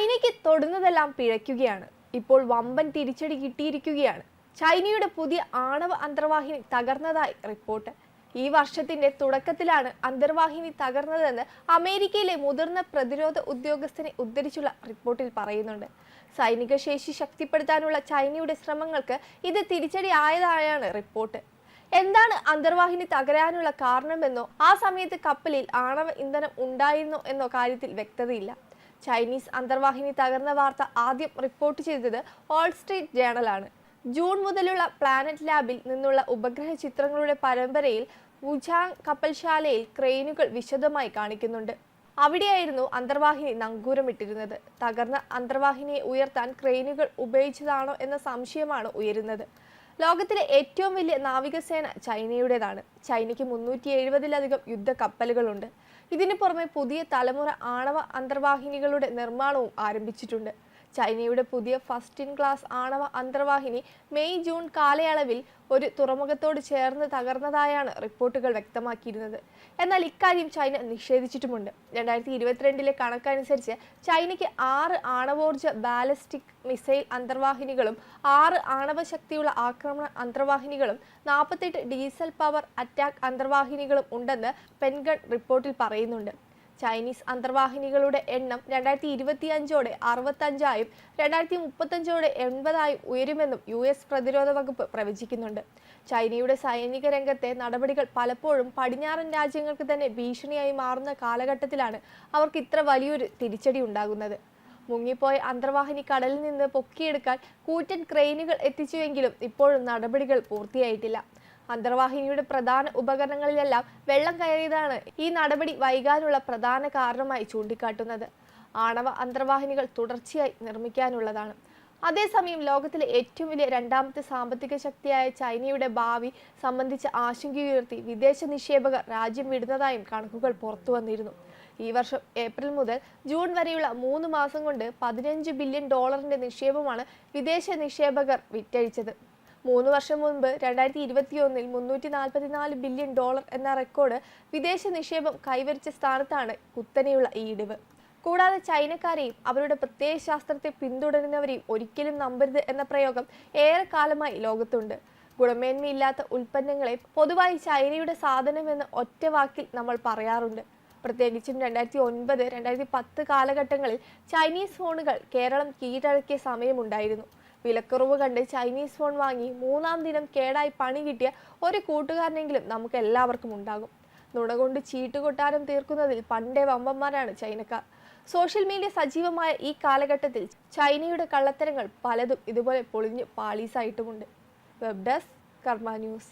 ചൈനയ്ക്ക് തൊടുന്നതെല്ലാം പിഴയ്ക്കുകയാണ്. ഇപ്പോൾ വമ്പൻ തിരിച്ചടി കിട്ടിയിരിക്കുകയാണ്. ചൈനയുടെ പുതിയ ആണവ അന്തർവാഹിനി തകർന്നതായി റിപ്പോർട്ട്. ഈ വർഷത്തിന്റെ തുടക്കത്തിലാണ് അന്തർവാഹിനി തകർന്നതെന്ന് അമേരിക്കയിലെ മുതിർന്ന പ്രതിരോധ ഉദ്യോഗസ്ഥനെ ഉദ്ധരിച്ചുള്ള റിപ്പോർട്ടിൽ പറയുന്നുണ്ട്. സൈനിക ശേഷി ശക്തിപ്പെടുത്താനുള്ള ചൈനയുടെ ശ്രമങ്ങൾക്ക് ഇത് തിരിച്ചടി ആയതായാണ് റിപ്പോർട്ട്. എന്താണ് അന്തർവാഹിനി തകരാനുള്ള കാരണമെന്നോ ആ സമയത്ത് കപ്പലിൽ ആണവ ഇന്ധനം ഉണ്ടായിരുന്നോ എന്നോ കാര്യത്തിൽ വ്യക്തതയില്ല. ചൈനീസ് അന്തർവാഹിനി തകർന്ന വാർത്ത ആദ്യം റിപ്പോർട്ട് ചെയ്തത് വാൾ സ്ട്രീറ്റ് ജേണലാണ് ജൂൺ മുതലുള്ള പ്ലാനറ്റ് ലാബിൽ നിന്നുള്ള ഉപഗ്രഹ ചിത്രങ്ങളുടെ പരമ്പരയിൽ വുജാങ് കപ്പൽശാലയിൽ ക്രെയിനുകൾ വിശദമായി കാണിക്കുന്നുണ്ട്. അവിടെയായിരുന്നു അന്തർവാഹിനി നങ്കൂരമിട്ടിരുന്നത്. തകർന്ന അന്തർവാഹിനിയെ ഉയർത്താൻ ക്രെയിനുകൾ ഉപയോഗിച്ചതാണോ എന്ന സംശയമാണ് ഉയരുന്നത്. ലോകത്തിലെ ഏറ്റവും വലിയ നാവികസേന ചൈനയുടേതാണ്. ചൈനയ്ക്ക് മുന്നൂറ്റി എഴുപതിലധികം യുദ്ധ കപ്പലുകളുണ്ട് ഇതിനു പുറമെ പുതിയ തലമുറ ആണവ അന്തർവാഹിനികളുടെ നിർമ്മാണവും ആരംഭിച്ചിട്ടുണ്ട്. ചൈനയുടെ പുതിയ ഫസ്റ്റ് ഇൻ ക്ലാസ് ആണവ അന്തർവാഹിനി മെയ് ജൂൺ കാലയളവിൽ ഒരു തുറമുഖത്തോട് ചേർന്ന് തകർന്നതായാണ് റിപ്പോർട്ടുകൾ വ്യക്തമാക്കിയിരുന്നത്. എന്നാൽ ഇക്കാര്യം ചൈന നിഷേധിച്ചിട്ടുമുണ്ട്. രണ്ടായിരത്തി ഇരുപത്തിരണ്ടിലെ കണക്കനുസരിച്ച് ചൈനയ്ക്ക് ആറ് ആണവോർജ ബാലിസ്റ്റിക് മിസൈൽ അന്തർവാഹിനികളും ആറ് ആണവ ശക്തിയുള്ള ആക്രമണ അന്തർവാഹിനികളും നാൽപ്പത്തെട്ട് ഡീസൽ പവർ അറ്റാക്ക് അന്തർവാഹിനികളും ഉണ്ടെന്ന് പെൻഗൺ റിപ്പോർട്ടിൽ പറയുന്നുണ്ട്. ചൈനീസ് അന്തർവാഹിനികളുടെ എണ്ണം രണ്ടായിരത്തി ഇരുപത്തി അഞ്ചോടെ അറുപത്തഞ്ചായും രണ്ടായിരത്തി മുപ്പത്തഞ്ചോടെ എൺപതായും ഉയരുമെന്നും യു എസ് പ്രതിരോധ വകുപ്പ് പ്രവചിക്കുന്നുണ്ട്. ചൈനയുടെ സൈനിക രംഗത്തെ നടപടികൾ പലപ്പോഴും പടിഞ്ഞാറൻ രാജ്യങ്ങൾക്ക് തന്നെ ഭീഷണിയായി മാറുന്ന കാലഘട്ടത്തിലാണ് അവർക്ക് ഇത്ര വലിയൊരു തിരിച്ചടി ഉണ്ടാകുന്നത്. മുങ്ങിപ്പോയ അന്തർവാഹിനി കടലിൽ നിന്ന് പൊക്കിയെടുക്കാൻ കൂറ്റൻ ക്രെയിനുകൾ എത്തിച്ചുവെങ്കിലും ഇപ്പോഴും നടപടികൾ പൂർത്തിയായിട്ടില്ല. അന്തർവാഹിനിയുടെ പ്രധാന ഉപകരണങ്ങളിലെല്ലാം വെള്ളം കയറിയതാണ് ഈ നടപടി വൈകാനുള്ള പ്രധാന കാരണമായി ചൂണ്ടിക്കാട്ടുന്നത്. ആണവ അന്തർവാഹിനികൾ തുടർച്ചയായി നിർമ്മിക്കാനുള്ളതാണ്. അതേസമയം ലോകത്തിലെ ഏറ്റവും വലിയ രണ്ടാമത്തെ സാമ്പത്തിക ശക്തിയായ ചൈനയുടെ ഭാവി സംബന്ധിച്ച് ആശങ്കയുയർത്തി വിദേശ നിക്ഷേപകർ രാജ്യം വിടുന്നതായും കണക്കുകൾ പുറത്തു വന്നിരുന്നു. ഈ വർഷം ഏപ്രിൽ മുതൽ ജൂൺ വരെയുള്ള മൂന്ന് മാസം കൊണ്ട് പതിനഞ്ച് ബില്യൺ ഡോളറിന്റെ നിക്ഷേപമാണ് വിദേശ നിക്ഷേപകർ വിറ്റഴിച്ചത്. മൂന്ന് വർഷം മുൻപ് രണ്ടായിരത്തി ഇരുപത്തിയൊന്നിൽ മുന്നൂറ്റി നാൽപ്പത്തിനാല് ബില്യൺ ഡോളർ എന്ന റെക്കോർഡ് വിദേശ നിക്ഷേപം കൈവരിച്ച സ്ഥാനത്താണ് കുത്തനെയുള്ള ഈ ഇടിവ്. കൂടാതെ ചൈനക്കാരെയും അവരുടെ പ്രത്യയശാസ്ത്രത്തെ പിന്തുടരുന്നവരെയും ഒരിക്കലും നമ്പരുത് എന്ന പ്രയോഗം ഏറെക്കാലമായി ലോകത്തുണ്ട്. ഗുണമേന്മയില്ലാത്ത ഉൽപ്പന്നങ്ങളെ പൊതുവായി ചൈനയുടെ സാധനമെന്ന് ഒറ്റ വാക്കിൽ നമ്മൾ പറയാറുണ്ട്. പ്രത്യേകിച്ചും രണ്ടായിരത്തി ഒൻപത് രണ്ടായിരത്തി പത്ത് കാലഘട്ടങ്ങളിൽ ചൈനീസ് ഫോണുകൾ കേരളം കീഴടക്കിയ സമയമുണ്ടായിരുന്നു. വിലക്കുറവ് കണ്ട് ചൈനീസ് ഫോൺ വാങ്ങി മൂന്നാം ദിനം കേടായി പണി കിട്ടിയ ഒരു കൂട്ടുകാരനെങ്കിലും നമുക്ക് എല്ലാവർക്കും ഉണ്ടാകും. നുണ കൊണ്ട് ചീട്ടുകൊട്ടാരം തീർക്കുന്നതിൽ പണ്ടേ വമ്പന്മാരാണ് ചൈനക്കാർ. സോഷ്യൽ മീഡിയ സജീവമായ ഈ കാലഘട്ടത്തിൽ ചൈനയുടെ കള്ളത്തരങ്ങൾ പലതും ഇതുപോലെ പൊളിഞ്ഞ് പാളീസായിട്ടുമുണ്ട്. Web desk Karma news.